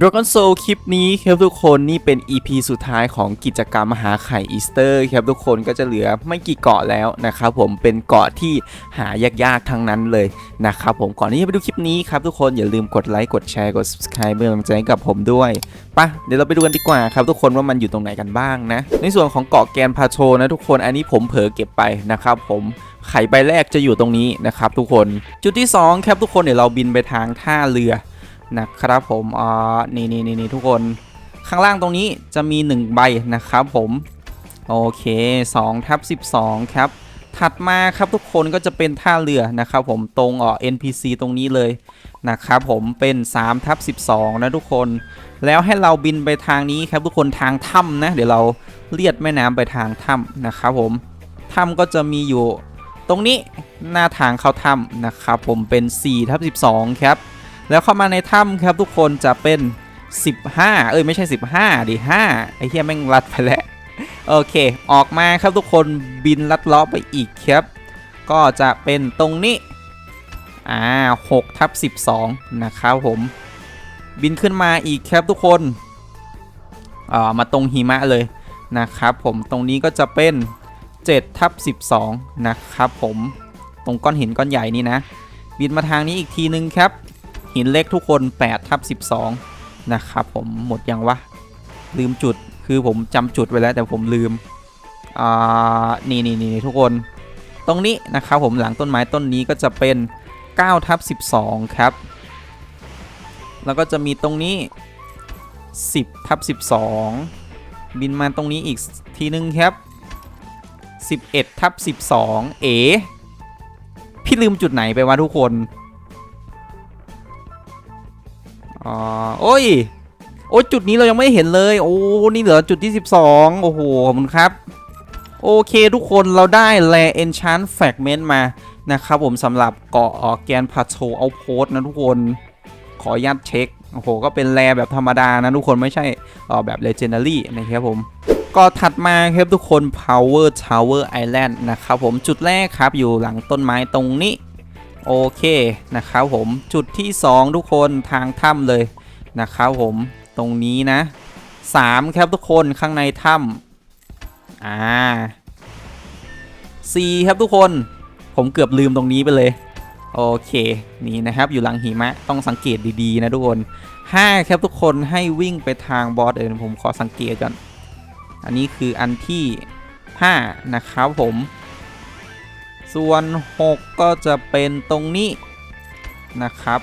Dragon Soul คลิปนี้ครับทุกคนนี่เป็น EP สุดท้ายของกิจกรรมหาไข่อีสเตอร์ครับทุกคนก็จะเหลือไม่กี่เกาะแล้วนะครับผมเป็นเกาะที่หายากๆทั้งนั้นเลยนะครับผมก่อนที่จะไปดูคลิปนี้ครับทุกคนอย่าลืมกดไลค์กดแชร์กด subscribe เป็นกำลังใจให้กับผมด้วยปะเดี๋ยวเราไปดูกันดีกว่าครับทุกคนว่ามันอยู่ตรงไหนกันบ้างนะ ในส่วนของเกาะแกนพาโชนะทุกคนอันนี้ผมเผลอเก็บไปนะครับผมไข่ใบแรกจะอยู่ตรงนี้นะครับทุกคนจุดที่สองครับทุกคนเดี๋ยวเราบินไปทางท่าเรือ นะครับผมอ่านี่นี่นี่นทุกคนข้างล่างตรงนี้จะมี 1 ใบนะครับผม โอเค2ทับ12 ครับ ถัดมาครับทุกคนก็จะเป็นท่าเรือนะครับผมตรงอ่อ NPC ตรงนี้เลยนะครับผมเป็น3ทับ12 นะทุกคน แล้วให้เราบินไปทางนี้ครับทุกคนทางถ้ำนะ เดี๋ยวเราเลียดแม่น้ำไปทางถ้ำนะครับผมถ้ำก็จะมีอยู่ตรงนี้หน้าทางเข้าถ้ำนะครับผมเป็น4ทับ12 ครับ แล้วเข้ามาในถ้ำครับทุกคนจะเป็น 15 เอ้ยไม่ใช่ 15ดิ5ไอ้เหี้ยแม่งรัดไปแล้วโอเค ออกมาครับทุกคนบินลัดเลาะไปอีกครับ ก็จะเป็นตรงนี้ อ่า6ทับ12 นะครับผม บินขึ้นมาอีกครับทุกคนอ่ามาตรงหิมะเลยนะครับผมตรงนี้ก็จะเป็น7ทับ12 นะครับผมตรงก้อนหินก้อนใหญ่นี่นะ บินมาทางนี้อีกทีนึงครับ หินเล็กทุกคน8ทับ12 นะครับผมหมดยังวะ ลืมจุดคือผมจำจุดไว้แล้วแต่ผมลืม อ่า นี่นี่นี่ทุกคน ตรงนี้นะครับผมหลังต้นไม้ต้นนี้ก็จะเป็น9ทับ12 ครับ แล้วก็จะมีตรงนี้ 10ทับ12 บินมาตรงนี้อีกทีนึงครับ 11ทับ12 เอ๋พี่ลืมจุดไหนไปวะทุกคน อ๋อโอ้ย โอ้จุดนี้เรายังไม่เห็นเลย โอ้ นี่เหลือจุดที่ 12 โอ้โห ขอบคุณครับ โอเคทุกคนเราได้แล enchant fragment มา นะครับผมสำหรับเกาะแกนพาโชเอาโพสนะทุกคน ขออนุญาตเช็ค โอ้โห ก็เป็นแลแบบธรรมดานะทุกคนไม่ใช่อ่อแบบ legendary นะครับผมก็ถัดมาครับทุกคน power tower island นะครับผมจุดแรกครับอยู่หลังต้นไม้ตรงนี้ โอเคนะครับผมจุดที่ 2 ทุกคนทางถ้ำเลยนะครับผมตรงนี้นะ 3 ครับทุกคนข้างในถ้ำอ่า4ครับทุกคนผมเกือบลืมตรงนี้ไปเลย โอเคนี่นะครับอยู่หลังหิมะต้องสังเกตดีๆ นะทุกคน 5 ครับทุกคนให้วิ่งไปทางบอสเออผมขอสังเกตก่อน อันนี้คืออันที่ 5 นะครับผม ส่วน 6 ก็จะเป็นตรงนี้นะครับ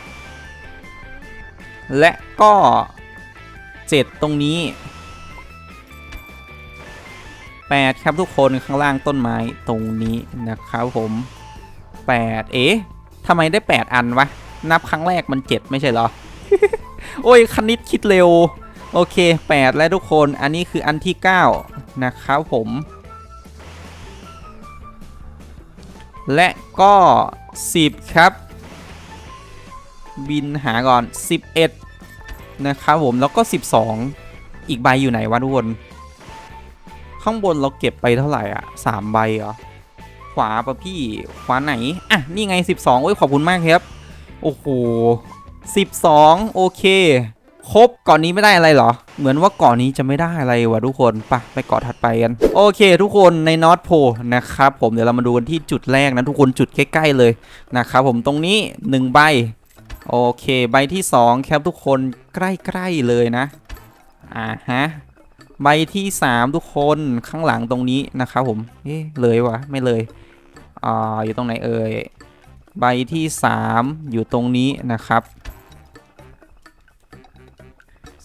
และก็ 7 ตรงนี้ 8 ครับทุกคนข้างล่างต้นไม้ตรงนี้นะครับผม 8 เอ๊ะทำไมได้ 8 อันวะ นับครั้งแรกมัน 7 ไม่ใช่เหรอ โอ้ยคณิตคิดเร็ว โอเค 8 และทุกคนอันนี้คืออันที่ 9 นะครับผม และก็ 10 ครับ บินหาก่อน 11 นะครับผมแล้วก็ 12 อีกใบอยู่ไหนวะทุกคนข้างบนเราเก็บไปเท่าไหร่อะ3ใบเหรอ ขวาปะพี่ ขวาไหน อะ นี่ไง 12โอ้ยขอบคุณมากครับ โอ้โห12 โอเค ครบก่อนนี้ไม่ได้อะไรเหรอ เหมือนว่าก่อนนี้จะไม่ได้อะไรวะทุกคนไปไปเกาะถัดไปกันโอเค ทุกคนในนอตโพนะครับผมเดี๋ยวเรามาดูกันที่จุดแรกนะทุกคนจุดใกล้ ๆ เลยนะครับผมตรงนี้1ใบโอเค ใบที่ 2 ครับทุกคนใกล้ๆเลยนะอ่าฮะใบที่ 3 ทุกคนข้างหลังตรงนี้นะครับผมเอ๊ะเลยวะไม่เลยอ่าอยู่ตรงไหนเอ่ยใบที่ 3 อยู่ตรงนี้นะครับ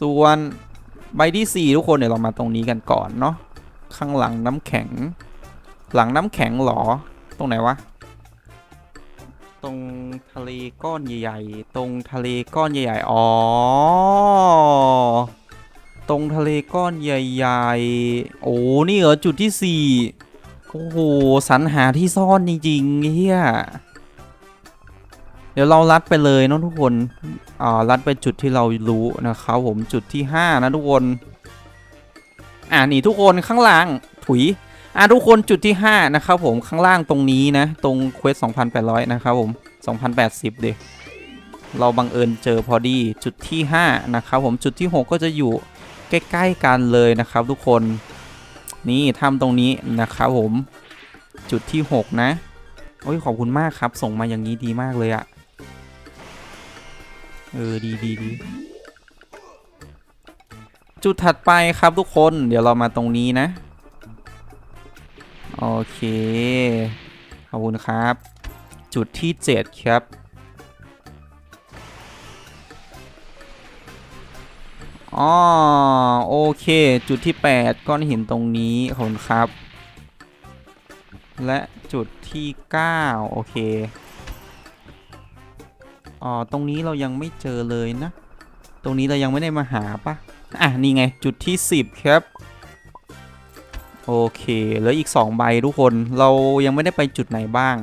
ส่วนใบที่ 4 ทุกคนเดี๋ยวเรามาตรงนี้กันก่อนเนาะข้างหลังน้ำแข็ง หลังน้ำแข็งหรอ ตรงไหนวะ ตรงทะเลก้อนใหญ่ๆ ตรงทะเลก้อนใหญ่ๆ อ๋อ ตรงทะเลก้อนใหญ่ๆ โอ้ นี่เหรอจุดที่ 4 โอ้โห สรรหาที่ซ่อนจริงๆเฮีย เดี๋ยวเราลัดไปเลยนะทุกคนอ่าลัดไปจุดที่เรารู้นะครับผมจุดที่ 5 นะทุกคน อ่านี่ทุกคนข้างล่างถุยอ่าทุกคนจุดที่ 5 นะครับผมข้างล่างตรงนี้นะ ตรงเควส2,800 นะครับผม2,080ดิเราบังเอิญเจอพอดีจุดที่ 5 นะครับผมจุดที่ 6 ก็จะอยู่ใกล้ๆกันเลยนะครับ ทุกคนนี่ทำตรงนี้นะครับผมจุดที่ 6 นะโอ้ยขอบคุณมากครับ ส่งมาอย่างนี้ดีมากเลยอะ เออดีดีดีจุดถัดไปครับทุกคนเดี๋ยวเรามาตรงนี้นะ โอเค ขอบคุณครับ จุดที่ 7 ครับ อ๋อ โอเค จุดที่ 8 ก้อนหินตรงนี้ขอบคุณครับ และจุดที่ 9 โอเค อ๋อตรงนี้เรายังไม่เจอเลยนะ ตรงนี้เรายังไม่ได้มาหาปะอะนี่ไงจุดที่ 10 ครับ โอเคเหลืออีก 2 ใบทุกคนเรายังไม่ได้ไปจุดไหนบ้าง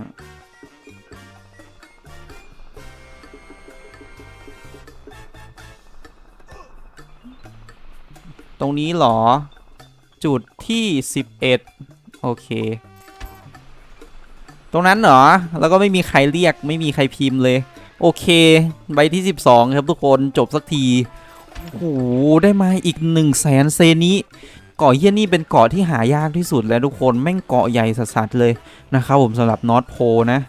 ตรงนี้เหรอ จุดที่ 11 โอเคตรงนั้นเหรอ แล้วก็ไม่มีใครเรียก ไม่มีใครพิมพ์เลย โอเค ใบที่ 12 ครับทุกคนจบสักที โอ้โห ได้มาอีก1นึ่งแสนเซนี้เกาะเฮียนี่เป็นเกาะที่หายากที่สุดแล้วทุกคนแม่งเกาะใหญ่สัสๆเลยนะครับผมสำหรับนอตโพนะ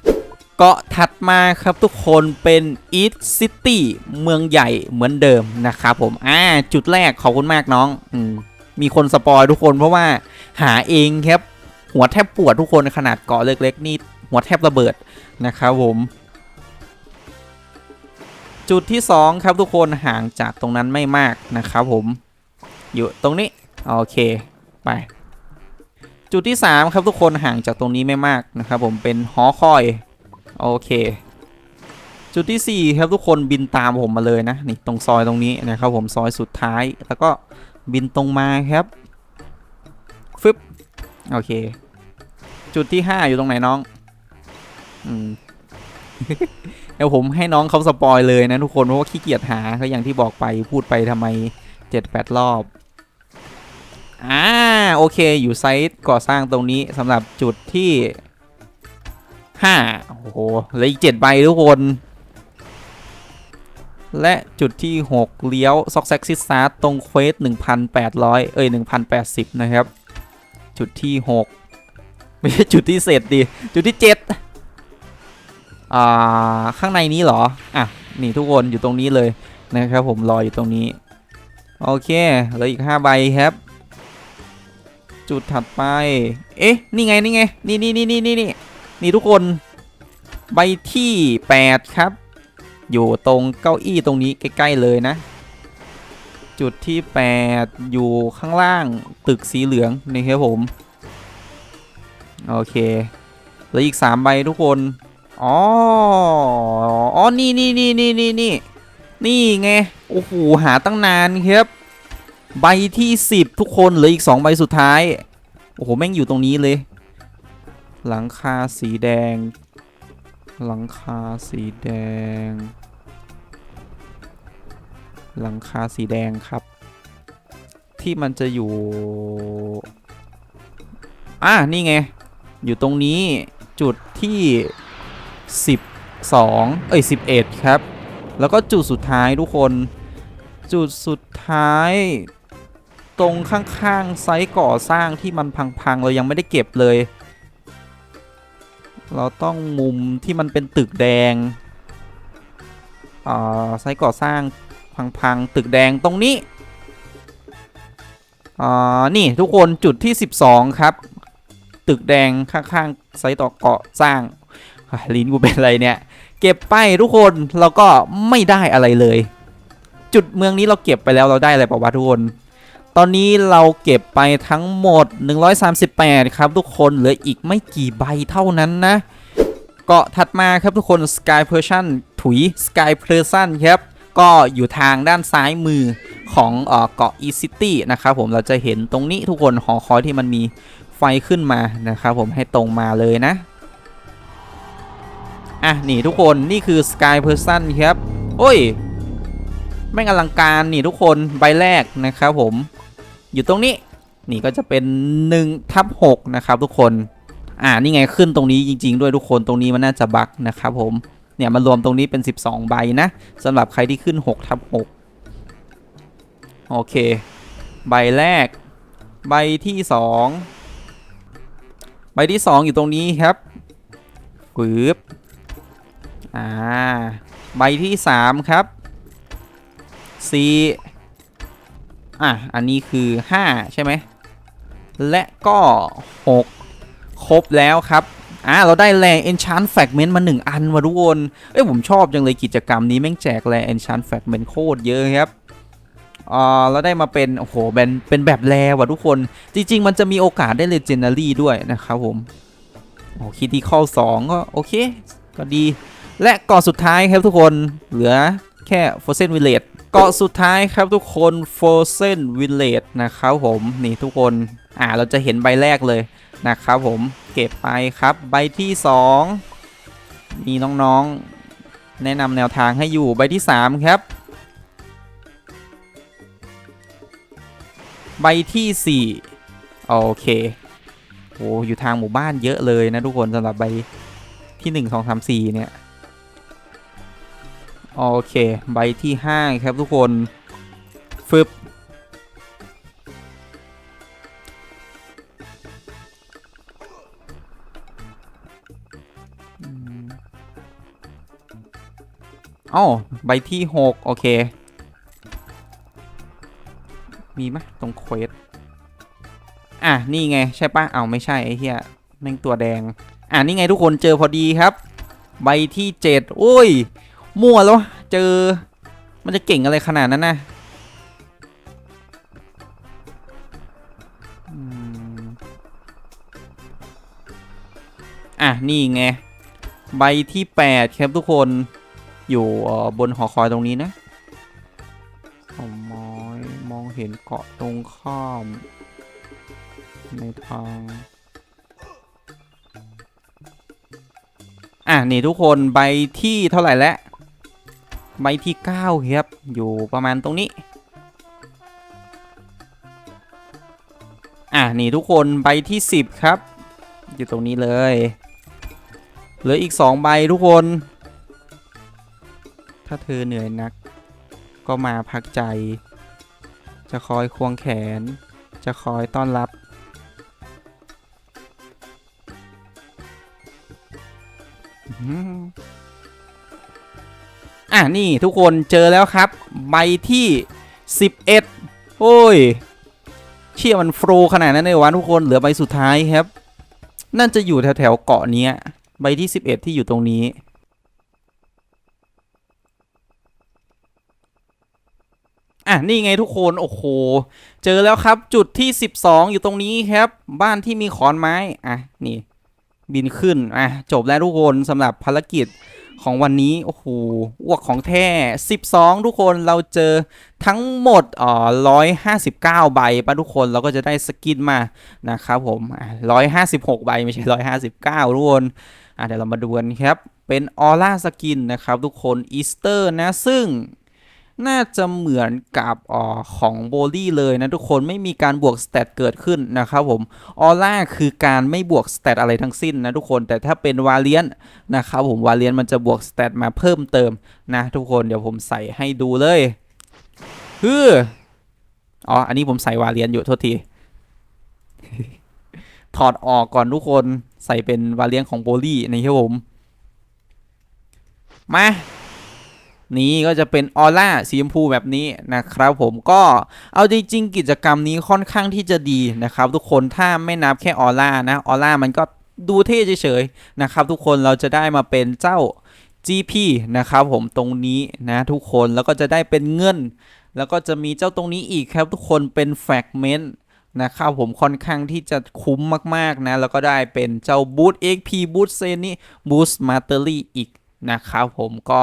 เกาะถัดมาครับทุกคนเป็นอีทซิตี้เมืองใหญ่เหมือนเดิมนะครับผมอ่าจุดแรกขอบคุณมากน้องอมมีคนสปอยทุกคนเพราะว่าหาเองครับหัวแทบปวดทุกคนขนาดเกาะเล็กๆนี่หัวแทบระเบิดนะครับผม จุดที่ 2 ครับทุกคนห่างจากตรงนั้นไม่มากนะครับผมอยู่ตรงนี้ โอเคไป จุดที่ 3 ครับทุกคนห่างจากตรงนี้ไม่มากนะครับผมเป็นหอคอย โอเค จุดที่ 4 ครับทุกคนบินตามผมมาเลยนะนี่ตรงซอยตรงนี้นะครับผมซอยสุดท้าย แล้วก็บินตรงมาครับฟึบโอเค จุดที่ 5 อยู่ตรงไหนน้องอืม ดี๋ยวผมให้น้องเขาสปอยเลยนะทุกคนเพราะว่าขี้เกียจหาก็อย่างที่บอกไปพูดไปทำไม7-8รอบอ่าโอเคอยู่ไซต์ก่อสร้างตรงนี้สำหรับจุดที่5โอ้โหเหลืออีก7ใบทุกคน และจุดที่6เลี้ยวซอกแซกซิสซาร์ตรงเควส1,800เอ้ย1,080นะครับ จุดที่6ไม่ใช่จุดที่เสร็จดิจุดที่7อ่า ข้างในนี้เหรอ อะ นี่ทุกคนอยู่ตรงนี้เลยนะครับผมรออยู่ตรงนี้ โอเคเหลืออีก 5 ใบครับ จุดถัดไป เอ๊ะ นี่ไง นี่ไง นี่นี่นี่นี่นี่นี่นี่ทุกคน ใบที่ 8 ครับ อยู่ตรงเก้าอี้ตรงนี้ใกล้ๆเลยนะ จุดที่ 8 อยู่ข้างล่างตึกสีเหลืองนี่ครับผม โอเคเหลืออีก 3 ใบทุกคน อ๋อ อ๋อ นี่นี่นี่นี่นี่นี่นี่ไง โอ้โห หาตั้งนานครับ ใบที่10ทุกคนเหลืออีก2ใบสุดท้าย โอ้โห แม่งอยู่ตรงนี้เลย หลังคาสีแดง หลังคาสีแดง หลังคาสีแดงครับ ที่มันจะอยู่ อะนี่ไง อยู่ตรงนี้จุดที่ 12 เอ้ย 11 ครับ แล้วก็จุดสุดท้ายทุกคน จุดสุดท้าย ตรงข้างๆไซต์ก่อสร้างที่มันพังๆ เรายังไม่ได้เก็บเลย เราต้องมุมที่มันเป็นตึกแดงอ่าไซต์ก่อสร้างพังๆ ตึกแดงตรงนี้อ่านี่ทุกคนจุดที่ 12 ครับ ตึกแดงข้างๆไซต์ต่อเกาะสร้าง ลิ้นกูเป็นอะไรเนี่ย เก็บไปทุกคนเราก็ไม่ได้อะไรเลย จุดเมืองนี้เราเก็บไปแล้วเราได้อะไรปล่าวะทุกคน ตอนนี้เราเก็บไปทั้งหมด 138 ครับ ทุกคนเหลืออีกไม่กี่ใบเท่านั้นนะเกาะถัดมาครับทุกคน Sky Persian ถุย Sky Persian ครับก็อยู่ทางด้านซ้ายมือของเกาะ E City นะครับผมเราจะเห็นตรงนี้ทุกคนหอคอยที่มันมีไฟขึ้นมานะครับผมให้ตรงมาเลยนะ อะนี่ทุกคนนี่คือ Sky Person ครับโอ้ยแม่งอลังการนี่ทุกคนใบแรกนะครับผม อยู่ตรงนี้นี่ก็จะเป็น1ทับ6นะครับทุกคนอ่านี่ไงขึ้นตรงนี้จริง ๆ ด้วยทุกคนตรงนี้มันน่าจะบักนะครับผมเนี่ยมารวมตรงนี้เป็น 12 ใบนะสำหรับใครที่ขึ้น6ทับ6โอเค ใบแรก ใบที่ 2 ใบที่ 2 อยู่ตรงนี้ครับปึ๊บ อ่า ใบที่ 3 ครับ4อะ อันนี้คือ 5 ใช่ไหม และก็ 6 ครบแล้วครับอะเราได้แร่ enchant fragment มา 1 อันว่ะทุกคน เอ้ยผมชอบจังเลยกิจกรรมนี้แม่งแจกแร่ enchant fragment โคตรเยอะครับอ่าเราได้มาเป็น โอ้โหเป็นเป็นแบบแรว่ะทุกคน จริง ๆ มันจะมีโอกาสได้ legendary ด้วยนะครับผม โอ้คิดที่ข้อ2ก็โอเค ก็ดี และเกาะสุดท้ายครับทุกคนเหลือแค่ Frozen Village เกาะสุดท้ายครับทุกคน Frozen Village นะครับผมนี่ทุกคนอ่าเราจะเห็นใบแรกเลยนะครับผมเก็บไปครับใบที่ 2 มีน้องๆ แนะนำแนวทางให้อยู่ใบที่ 3 ครับ ใบทีสี่4 โอเคโอ้อยู่ทางหมู่บ้านเยอะเลยนะทุกคนสำหรับใบที่ 1 2 3 4 เนี่ย โอเค ใบที่5ครับทุกคนฟึบอืมอ้าใบที่6โอเค มีไหมตรงเควสอะ นี่ไง ใช่ปะเอาไม่ใช่ ไอ้เหี้ยแม่งตัวแดง อะ นี่ไงทุกคนเจอพอดีครับ ใบที่7โอ้ย มั่วแล้วเจอ มันจะเก่งอะไรขนาดนั้นนะอะ นี่ไง ใบที่ 8 ครับทุกคนอยู่บนหอคอยตรงนี้นะสมมอยมองเห็นเกาะตรงข้าม ในทาง อะ นี่ทุกคนใบที่เท่าไหร่แล้ว ใบที่ 9 ครับ อยู่ประมาณตรงนี้ อะ นี่ทุกคนใบที่ 10 ครับ อยู่ตรงนี้เลย เหลืออีก 2 ใบทุกคน ถ้าเธอเหนื่อยนัก ก็มาพักใจ จะคอยควงแขน จะคอยต้อนรับ นี่ทุกคนเจอแล้วครับ ใบที่ 11 โอ้ย เชี่ยมันโฟรขนาดนั้นเลยวะทุกคนเหลือใบสุดท้ายครับ นั่นจะอยู่แถวๆเกาะนี้ใบที่ 11 ที่อยู่ตรงนี้ อะ นี่ไงทุกคนโอ้โห เจอแล้วครับจุดที่ 12 อยู่ตรงนี้ครับ บ้านที่มีขอนไม้ อะ นี่ บินขึ้น อะ จบแล้วทุกคนสำหรับภารกิจ ของวันนี้ โอ้โหอ้วกของแท้ 12 ทุกคนเราเจอทั้งหมดอ๋อ159ใบปะทุกคนเราก็จะได้สกินมานะครับผมอะ156ใบไม่ใช่159ทุกคนอะเดี๋ยวเรามาดูกันครับ เป็นออร่าสกินนะครับทุกคนอีสเตอร์นะซึ่ง น่าจะเหมือนกับออของโบลี่เลยนะทุกคนไม่มีการบวกสเตตเกิดขึ้นนะครับผมออร่าคือการไม่บวกสเตตอะไรทั้งสิ้นนะทุกคนแต่ถ้าเป็นวาเลียนนะครับผมวาเลียนมันจะบวกสเตตมาเพิ่มเติมนะทุกคนเดี๋ยวผมใส่ให้ดูเลยฮืออ๋ออันนี้ผมใส่วาเลียนอยู่โทษที ถอดออกก่อนทุกคนใส่เป็นวาเลียนของโบลี่นะครับผมมา นี้ก็จะเป็นออร่าสีชมพูแบบนี้นะครับผมก็เอาจริงๆกิจกรรมนี้ค่อนข้างที่จะดีนะครับ ทุกคนถ้าไม่นับแค่ออร่านะออร่ามันก็ดูเท่เฉยๆนะครับ ทุกคนเราจะได้มาเป็นเจ้า GP นะครับผมตรงนี้นะทุกคนแล้วก็จะได้เป็นเงิน แล้วก็จะมีเจ้าตรงนี้อีกครับ ทุกคนเป็นแฟกเมนต์นะครับผมค่อนข้างที่จะคุ้มมากๆนะ แล้วก็ได้เป็นเจ้าบูท XP บูทเซนี่บูสมาเตอรี่อีกนะครับผมก็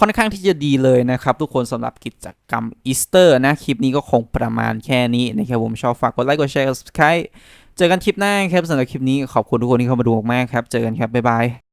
ค่อนข้างที่จะดีเลยนะครับทุกคนสำหรับกิจกรรมอีสเตอร์นะคลิปนี้ก็คงประมาณแค่นี้นะครับผมชอบฝากกดไลค์กดแชร์กด subscribe เจอกันคลิปหน้าครับสำหรับคลิปนี้ขอบคุณทุกคนที่เข้ามาดูมากครับ เจอกันครับ บ๊ายบาย